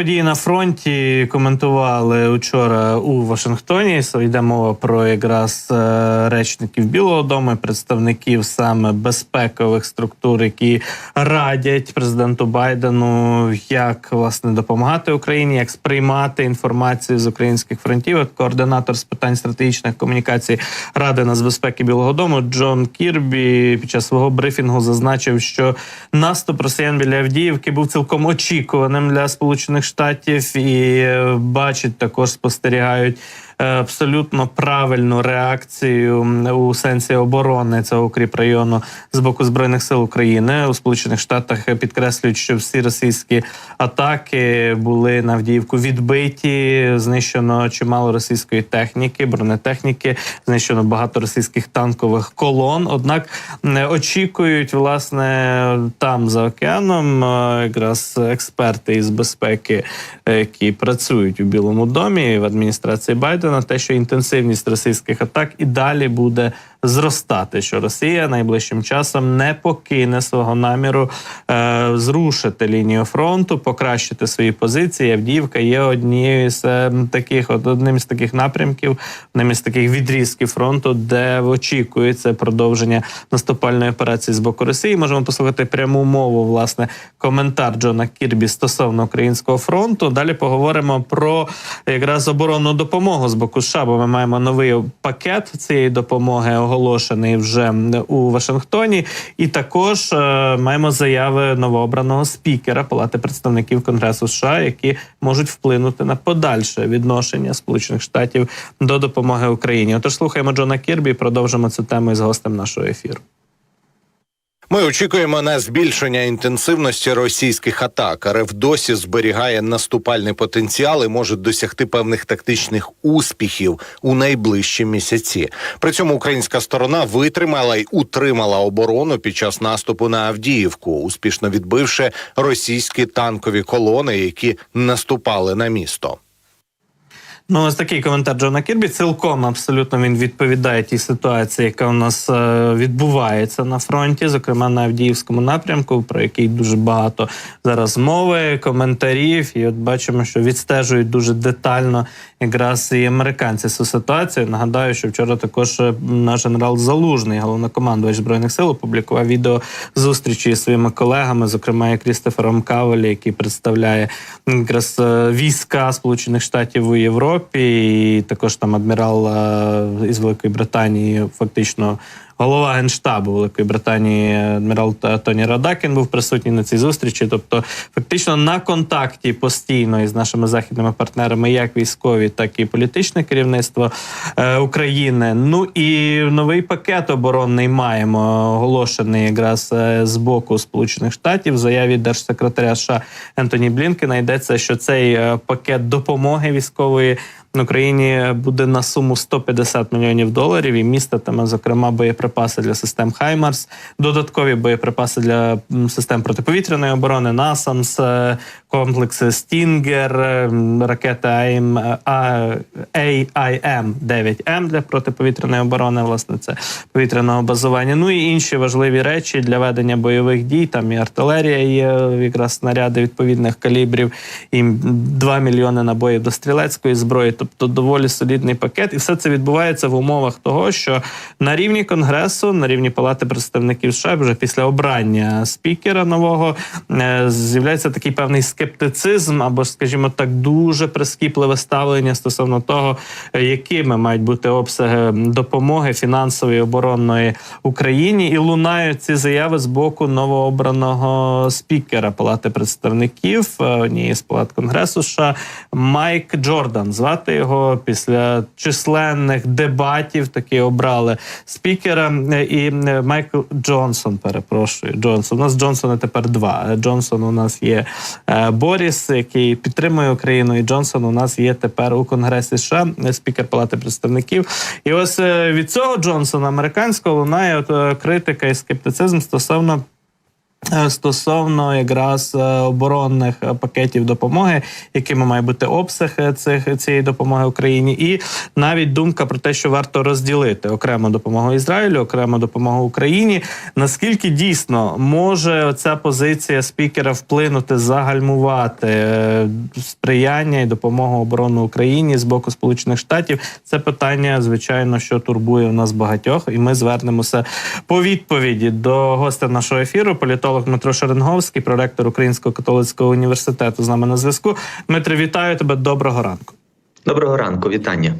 події на фронті коментували учора у Вашингтоні. Йде мова про якраз е, речників Білого Дому, представників саме безпекових структур, які радять президенту Байдену, як власне допомагати Україні, як сприймати інформацію з українських фронтів. Координатор з питань стратегічних комунікацій Ради нацбезпеки Білого Дому Джон Кірбі під час свого брифінгу зазначив, що наступ росіян біля Авдіївки був цілком очікуваним для Сполучених Штатів і е, бачить також спостерігають. е, Абсолютно правильну реакцію у сенсі оборони цього укріпрайону з боку збройних сил України у Сполучених Штатах підкреслюють, що всі російські атаки були на Авдіївку відбиті. Знищено чимало російської техніки, бронетехніки, знищено багато російських танкових колон. Однак не очікують власне там за океаном е, якраз експерти із безпеки, е, які працюють у Білому домі в адміністрації Байдена, те, що інтенсивність російських атак і далі буде зростати, що Росія найближчим часом не покине свого наміру е, зрушити лінію фронту, покращити свої позиції. Авдіївка є однією з е, таких, от одним з таких напрямків, одним із таких відрізків фронту, де очікується продовження наступальної операції з боку Росії. Можемо послухати пряму мову, власне, коментар Джона Кірбі стосовно українського фронту. Далі поговоримо про якраз оборонну допомогу з боку США, бо ми маємо новий пакет цієї допомоги, оголошений вже у Вашингтоні, і також е, маємо заяви новообраного спікера Палати представників Конгресу США, які можуть вплинути на подальше відношення Сполучених Штатів до допомоги Україні. Отож, слухаємо Джона Кірбі. і Продовжимо цю тему із гостем нашого ефіру. Ми очікуємо на збільшення інтенсивності російських атак. РФ досі зберігає наступальний потенціал і може досягти певних тактичних успіхів у найближчі місяці. При цьому українська сторона витримала й утримала оборону під час наступу на Авдіївку, успішно відбивши російські танкові колони, які наступали на місто. Ну, ось такий коментар Джона Кірбі. Цілком абсолютно він відповідає тій ситуації, яка у нас е, відбувається на фронті, зокрема на Авдіївському напрямку, про який дуже багато зараз мови, коментарів. І от бачимо, що відстежують дуже детально якраз і американці цю ситуацію. Нагадаю, що вчора також е, наш генерал Залужний, головнокомандувач збройних сил, опублікував відео зустрічі зі своїми колегами, зокрема і Крістофером Кавелі, який представляє якраз е, війська Сполучених Штатів у Європі, і також там адмірал е, із Великої Британії, фактично. Голова генштабу Великої Британії адмірал Тоні Радакін був присутній на цій зустрічі. Тобто, фактично на контакті постійно із нашими західними партнерами, як військові, так і політичне керівництво е, України. Ну і новий пакет оборонний маємо оголошений якраз е, з боку Сполучених Штатів. В заяві держсекретаря США Ентоні Блінкена йдеться, що цей е, пакет допомоги військової. Україні буде на суму 150 мільйонів доларів і міститиме, зокрема, боєприпаси для систем Хаймарс, додаткові боєприпаси для систем протиповітряної оборони, НАСАМС, е, комплекси Стінгер, е, ракети AIM 9М для протиповітряної оборони. Власне, це повітряного базування. Ну і інші важливі речі для ведення бойових дій. Там і артилерія є якраз снаряди відповідних калібрів, і 2 мільйони набоїв до стрілецької зброї. Тобто доволі солідний пакет, і все це відбувається в умовах того, що на рівні конгресу, на рівні палати представників США, вже після обрання спікера нового е, з'являється такий певний скептицизм, або скажімо так, дуже прискіпливе ставлення стосовно того, е, якими мають бути обсяги допомоги фінансової оборонної Україні, і лунають ці заяви з боку новообраного спікера Палати представників е, однієї з палат Конгресу США Майк Джордан. Звати його після численних дебатів. Таки обрали спікера і е, Майкл Джонсон. Перепрошую, Джонсон. У нас Джонсона тепер два. Джонсон у нас є е, Боріс, який підтримує Україну, і Джонсон у нас є тепер у Конгресі США, е, спікер Палати представників. І ось від цього Джонсона американського лунає от, критика і скептицизм стосовно Стосовно якраз е, оборонних е, пакетів допомоги, якими має бути обсяг е, цих цієї допомоги Україні, і навіть думка про те, що варто розділити окремо допомогу Ізраїлю, окремо допомогу Україні. Наскільки дійсно може ця позиція спікера вплинути, загальмувати е, сприяння і допомогу оборону Україні з боку Сполучених Штатів? Це питання, звичайно, що турбує у нас багатьох, і ми звернемося по відповіді до гостя нашого ефіру, політолог Дмитро Шеренговський, проректор Українського католицького університету. З нами на зв'язку. Дмитре, вітаю тебе. Доброго ранку. Доброго ранку, вітання.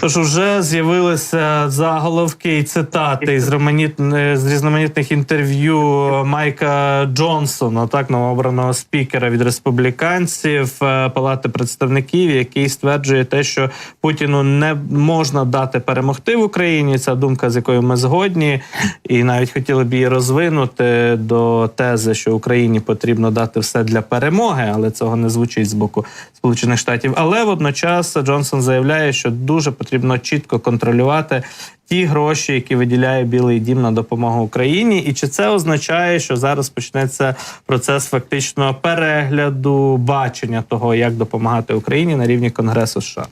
Тож уже з'явилися заголовки і цитати романітн- з різноманітних інтерв'ю Майка Джонсона, так новообраного спікера від республіканців е, Палати представників, який стверджує те, що Путіну не можна дати перемогти в Україні. Ця думка, з якою ми згодні, і навіть хотіли б її розвинути до тези, що Україні потрібно дати все для перемоги, але цього не звучить з боку Сполучених Штатів. Але водночас Джонсон заявляє, що дуже потрібно чітко контролювати ті гроші, які виділяє Білий Дім на допомогу Україні, і чи це означає, що зараз почнеться процес фактично перегляду бачення того, як допомагати Україні на рівні Конгресу США?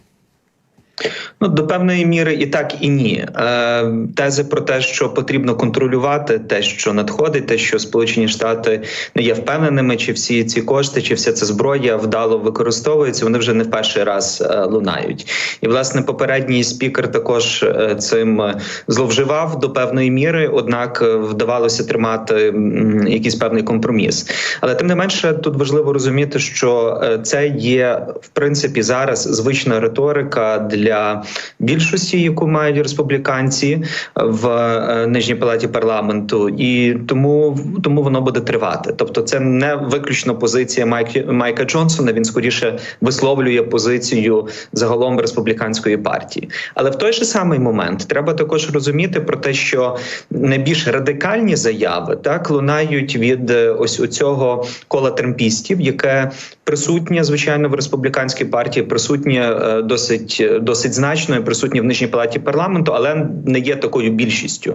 Ну до певної міри і так, і ні. Е, Тези про те, що потрібно контролювати те, що надходить, те, що Сполучені Штати не є впевненими, чи всі ці кошти, чи вся ця зброя вдало використовується. Вони вже не в перший раз е, лунають. І власне попередній спікер також е, цим е, зловживав до певної міри, однак вдавалося тримати якийсь певний компроміс. Але тим не менше, тут важливо розуміти, що це є в принципі зараз звична риторика для більшості, яку мають республіканці в е, нижній палаті парламенту, і тому тому воно буде тривати. Тобто, це не виключно позиція Майк, Майка Джонсона. Він скоріше висловлює позицію загалом республіканської партії. Але в той же самий момент треба також розуміти про те, що найбільш радикальні заяви так лунають від е, ось у цього кола тремпістів, яке присутнє звичайно в республіканській партії, присутнє е, досить досить значно і присутнє в нижній палаті парламенту, але не є такою більшістю.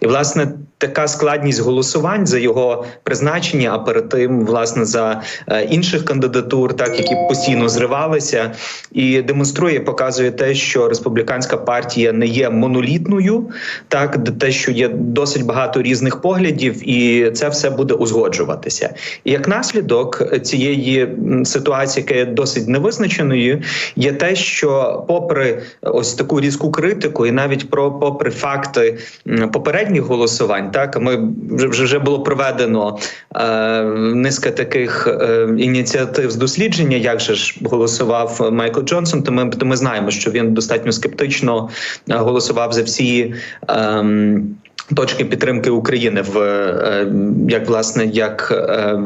І власне така складність голосувань за його призначення, а перед тим власне за е, інших кандидатур, так які постійно зривалися, і демонструє, показує те, що республіканська партія не є монолітною, так те, що є досить багато різних поглядів, і це все буде узгоджуватися. І як наслідок цієї ситуації, яка є досить невизначеною, є те, що, попри ось таку різку критику, і навіть про попри факти попередніх голосувань, так ми вже вже було проведено е, низка таких е, ініціатив з дослідження, як же ж голосував Майкл Джонсон. То ми, то ми знаємо, що він достатньо скептично е, голосував за всі. Е, Точки підтримки України в е, як власне як е,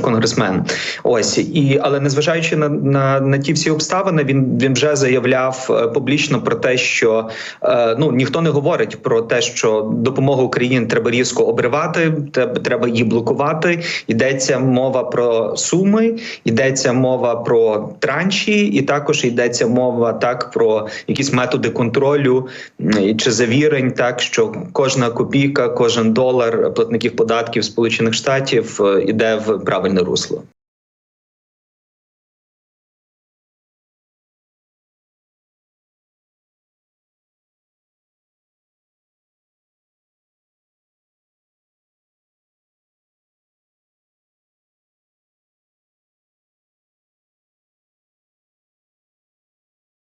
конгресмен. Ось і але незважаючи на, на, на ті всі обставини, він він вже заявляв е, публічно про те, що е, ну ніхто не говорить про те, що допомогу Україні треба різко обривати, треба, її блокувати. Йдеться мова про суми, йдеться мова про транші, і також йдеться мова так про якісь методи контролю чи завірень, так що кожна копійка, кожен долар платників податків Сполучених Штатів е, іде в правильне русло.